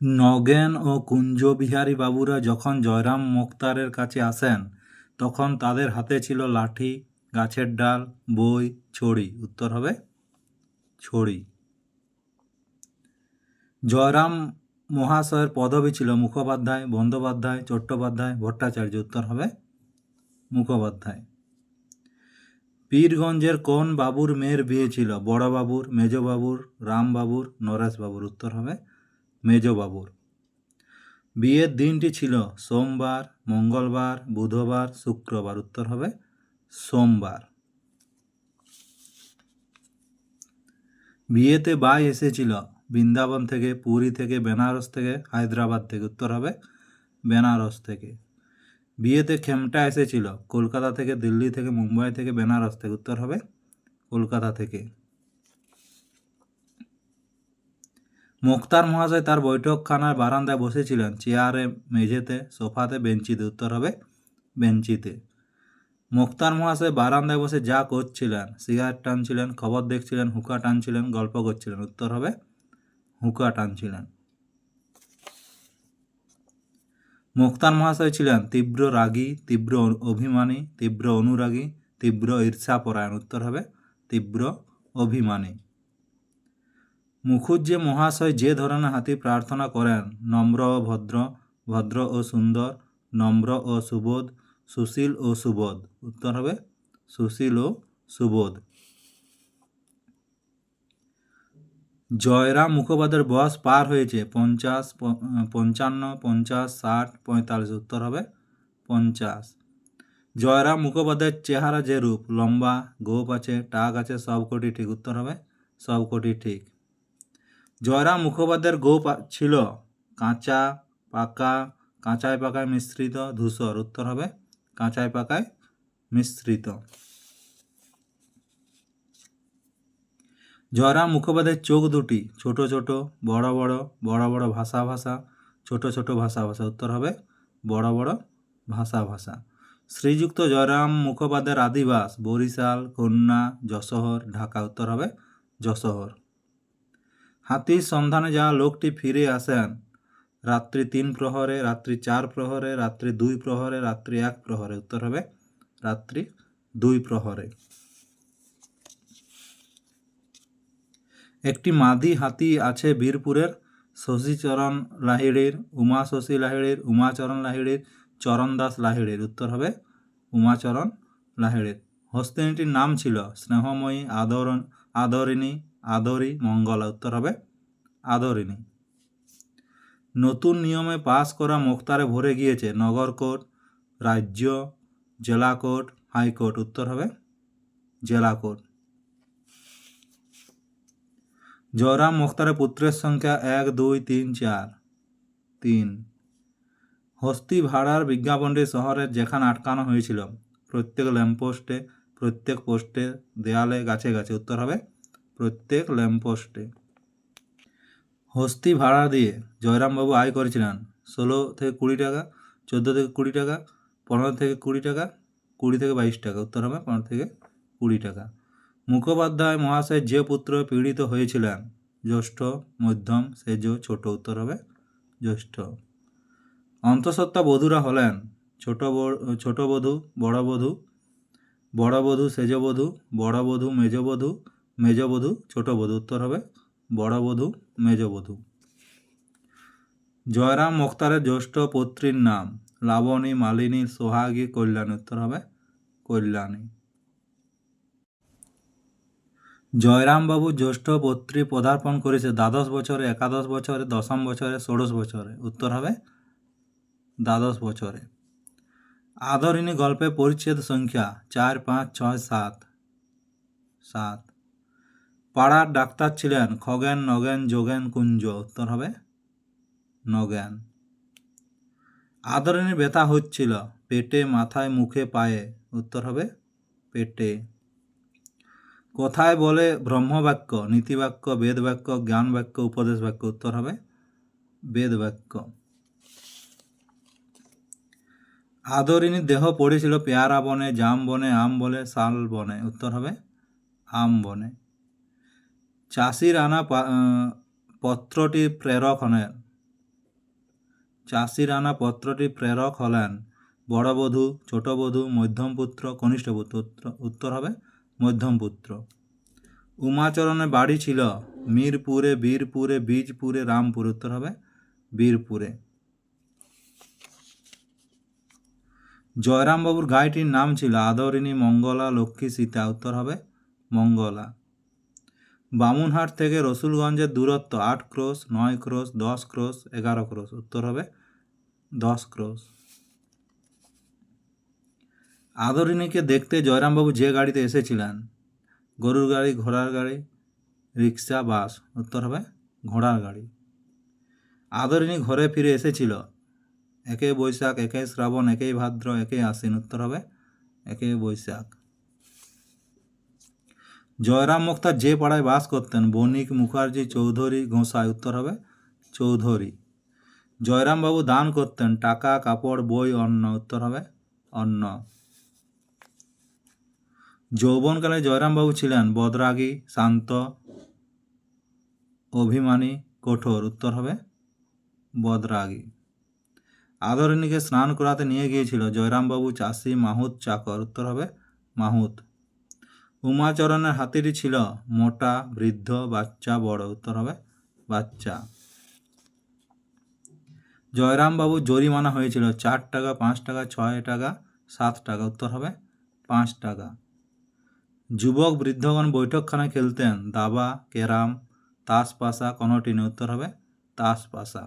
নগেন ও কুঞ্জবিহারী বাবুরা যখন জয়রাম মোক্তারের কাছে আসেন, তখন তাদের হাতে ছিল লাঠি, গাছের ডাল, বই, ছড়ি। উত্তর হবে ছড়ি। জয়রাম মহাশয়ের পদবী ছিল মুখোপাধ্যায়, বন্দ্যোপাধ্যায়, চট্টোপাধ্যায়, ভট্টাচার্য। উত্তর হবে মুখোপাধ্যায়। পীরগঞ্জের কোন বাবুর মেয়ের বিয়ে ছিল? বড় বাবুর মেজবাবুর, রামবাবুর, নরেশবাবুর। উত্তর হবে মেজবাবুর। বিয়ের দিনটি ছিল সোমবার, মঙ্গলবার, বুধবার, শুক্রবার। উত্তর হবে সোমবার। বিয়েতে বাই এসেছিল বৃন্দাবন থেকে, পুরী থেকে, বেনারস থেকে, হায়দ্রাবাদ থেকে। উত্তর হবে বেনারস থেকে। বিয়েতে খেমটা এসেছিল কলকাতা থেকে, দিল্লি থেকে, মুম্বাই থেকে, বেনারস থেকে। উত্তর হবে কলকাতা থেকে। মুক্তার মহাশয় তার বৈঠকখানার বারান্দায় বসেছিলেন। চেয়ারে, মেঝেতে, সোফাতে, বেঞ্চিতে, উত্তর হবে, বেঞ্চিতে। মুক্তার মহাশয় বারান্দায় বসে যা করছিলেন, সিগারেট টানছিলেন, খবর দেখছিলেন, হুকা টানছিলেন, গল্প করছিলেন, উত্তর হবে, হুকা টানছিলেন। মুক্তার মহাশয় ছিলেন তীব্র রাগী, তীব্র অভিমানী, তীব্র অনুরাগী, তীব্র ঈর্ষাপরায়ণ, উত্তর হবে, তীব্র অভিমানী। মুখুজ্জে মহাশয় যে ধরনের হাতি প্রার্থনা করেন, নম্র ও ভদ্র ভদ্র ও সুন্দর, নম্র ও সুবোধ, সুশীল ও সুবোধ। উত্তর হবে সুশীল ও সুবোধ। জয়রাম মুখোপাধ্যায়ের বয়স পার হয়েছে, পঞ্চাশ পঞ্চান্ন, পঞ্চাশ, ষাট, পঁয়তাল্লিশ। উত্তর হবে পঞ্চাশ। জয়রাম মুখোপাধ্যায়ের চেহারা যে রূপ, লম্বা, গোপ আছে, টাক আছে, সবকটি ঠিক। উত্তর হবে সবকটি ঠিক। জয়রাম মুখোপাধ্যায়ের আ- ছিল। কাঁচা, পাকা, কাঁচায় পাকায় মিশ্রিত, ধূসর। উত্তর হবে কাঁচায় পাকায় মিশ্রিত। জয়রাম মুখোপাধ্যায়ের চোখ দুটি, ছোট ছোট, বড় বড় বড় বড় ভাষা ভাষা, ছোট ছোট ভাষা ভাষা। উত্তর হবে বড় বড় ভাষা ভাষা। শ্রীযুক্ত জয়রাম মুখোপাধ্যায়ের আদিবাস, বরিশাল, খুলনা যশোহর ঢাকা। উত্তর হবে যশোহর হাতির সন্ধানে যাওয়া লোকটি ফিরে আসেন। রাত্রি তিন প্রহরে, রাত্রি চার প্রহরে, রাত্রি দুই প্রহরে, রাত্রি এক প্রহরে। উত্তর হবে রাত্রি দুই প্রহরে। একটি মাদি হাতি আছে বীরপুরের শশীচরণ লাহিড়ির, উমা শশী লাহিড়ির, উমাচরণ লাহিড়ির চরণ দাস লাহিড়ির। উত্তর হবে উমাচরণ লাহিড়ির। হস্তিনীটির নাম ছিল স্নেহময়ী আদরণ আদরিণী আদরি, মঙ্গলা উত্তর হবে আদরিণী। নতুন নিয়মে পাস করা মোক্তারে ভরে গিয়েছে নগর কোর্ট, রাজ্য, জেলা কোর্ট হাইকোর্ট উত্তর হবে জেলা কোর্ট। জয়রাম মুখতারের পুত্রের সংখ্যা এক, দুই, তিন, চার, তিন। হস্তি ভাড়ার বিজ্ঞাপনটি শহরের যেখানে আটকানো হয়েছিল, প্রত্যেক ল্যাম্পপোস্টে, প্রত্যেক পোস্টে দেয়ালে গাছে গাছে উত্তর হবে প্রত্যেক ল্যাম্পপোস্টে। হস্তি ভাড়া দিয়ে জয়রামবাবু আয় করেছিলেন ষোলো থেকে কুড়ি টাকা, চোদ্দ থেকে কুড়ি টাকা, পনেরো থেকে কুড়ি টাকা, কুড়ি থেকে বাইশ টাকা, উত্তর হবে পনেরো থেকে কুড়ি টাকা। মুখোপাধ্যায় মহাশয় যে পুত্র পীড়িত হয়েছিলেন, জ্যৈষ্ঠ, মধ্যম, সেজ, ছোট, উত্তর হবে জ্যৈষ্ঠ। অন্তঃসত্ত্বা বধূরা হলেন ছোট ছোট বধূ, বড় বধূ বড় বধূ সেজবধূ বড় বধূ মেজবধূ মেজবধূ ছোট বধূ, উত্তর হবে বড় বধূ মেজবধূ জয়রাম মোক্তারের জ্যৈষ্ঠ পুত্রীর নাম, লাবণী, মালিনী, সোহাগী, কল্যাণী, উত্তর হবে কল্যাণী। জয়রামবাবু জ্যৈষ্ঠ পত্রী পদার্পণ করেছে দ্বাদশ বছরে, একাদশ বছরে, দশম বছরে, ষোড়শ বছরে, উত্তর হবে দ্বাদশ বছরে। আদরিণী গল্পে পরিচ্ছেদ সংখ্যা চার, পাঁচ, ছয়, সাত সাত। পাড়ার ডাক্তার ছিলেন খগেন, নগেন, যোগেন, কুঞ্জ। উত্তর হবে নগেন। আদরিণীর ব্যথা হচ্ছিল, পেটে, মাথায়, মুখে, পায়ে। উত্তর হবে পেটে। কোথায় বলে ব্রহ্মবাক্য, নীতিবাক্য, বেদবাক্য জ্ঞান বাক্য উপদেশ বাক্য উত্তর হবে বেদ বাক্য আদরিণীর দেহ পড়েছিল পেয়ারা বনে, জাম বনে, আম বনে, শাল বনে। উত্তর হবে আম বনে। চাষির আনা পত্রটি প্রেরক হলেন। চাষির আনা পত্রটি প্রেরক হলেন। বড় বধূ, ছোট বধূ, মধ্যম পুত্র, কনিষ্ঠ পুত্র। উত্তর- হবে মধ্যম পুত্র। উমাচরণের বাড়ি ছিল মিরপুরে, বীরপুরে, বীজপুরে, রামপুরে। উত্তর হবে বীরপুরে। জয়রামবাবুর গাইটির নাম ছিল আদরিণী মঙ্গলা লক্ষ্মী সীতা। উত্তর হবে মঙ্গলা। বামুনহাট থেকে রসুলগঞ্জের দূরত্ব আট ক্রোশ নয় ক্রোশ দশ ক্রোশ এগারো ক্রোশ উত্তর হবে দশ ক্রোশ আদরিণীকে দেখতে জয়রামবাবু যে গাড়িতে এসেছিলেন, গরুর গাড়ি, ঘোড়ার গাড়ি, রিক্সা, বাস, উত্তর হবে ঘোড়ার গাড়ি। আদরিণী ঘরে ফিরে এসেছিল। একে বৈশাখ, একে শ্রাবণ, একেই ভাদ্র, একেই আশ্বিন, উত্তর হবে একে বৈশাখ। জয়রাম মুক্তার যে পাড়ায় বাস করতেন, বণিক মুখার্জি চৌধুরী গোসাই, উত্তর হবে চৌধুরী। জয়রামবাবু দান করতেন, টাকা, কাপড়, বই, অন্ন, উত্তর হবে অন্ন। যৌবনকালে জয়রামবাবু ছিলেন বদরাগী, শান্ত, অভিমানী, কঠোর, উত্তর হবে বদরাগী। আদরিণীকে স্নান করাতে নিয়ে গিয়েছিল জয়রামবাবু চাষি মাহুত চাকর, উত্তর হবে মাহুত। উমাচরণের হাতিটি ছিল মোটা, বৃদ্ধ, বাচ্চা, বড়। উত্তর হবে বাচ্চা। জয়রামবাবু জরিমানা হয়েছিল চার টাকা, পাঁচ টাকা, ছয় টাকা, সাত টাকা। উত্তর হবে পাঁচ টাকা। যুবক বৃদ্ধগণ বৈঠকখানা খেলতেন, দাবা ক্যারাম তাস পাশা কনটিনে। উত্তর হবে তাস পাশা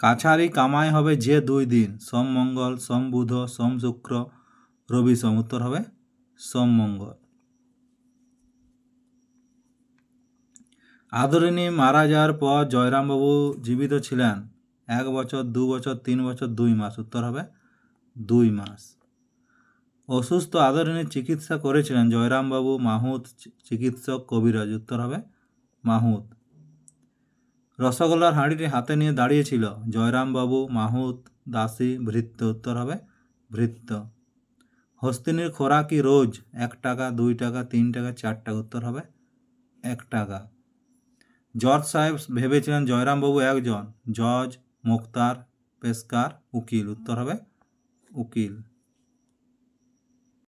কাছারি কামাই হবে যে দুই দিন, সোম মঙ্গল, সোম বুধ, সোম শুক্র, রবি সোম, উত্তর হবে সোম মঙ্গল। আদরিণী মারা যাওয়ার পর জয়রামবাবু জীবিত ছিলেন, এক বছর, দু বছর, তিন বছর, দুই মাস, উত্তর হবে দুই মাস। অসুস্থ আদরিণীর চিকিৎসা করেছিলেন, জয়রামবাবু মাহুত চিকিৎসক কবিরাজ, উত্তর হবে মাহুত। রসগোল্লার হাঁড়িটি হাতে নিয়ে দাঁড়িয়েছিল। জয়রামবাবু, মাহুত, দাসী, ভৃত্য, উত্তর হবে ভৃত্য। হস্তিনীর খোরাকি রোজ? এক টাকা, দুই টাকা, তিন টাকা, চার টাকা, উত্তর হবে এক টাকা। জজ সাহেব ভেবেছিলেন জয়রামবাবু একজন। জজ, মোক্তার, পেশকার, উকিল, উত্তর হবে উকিল।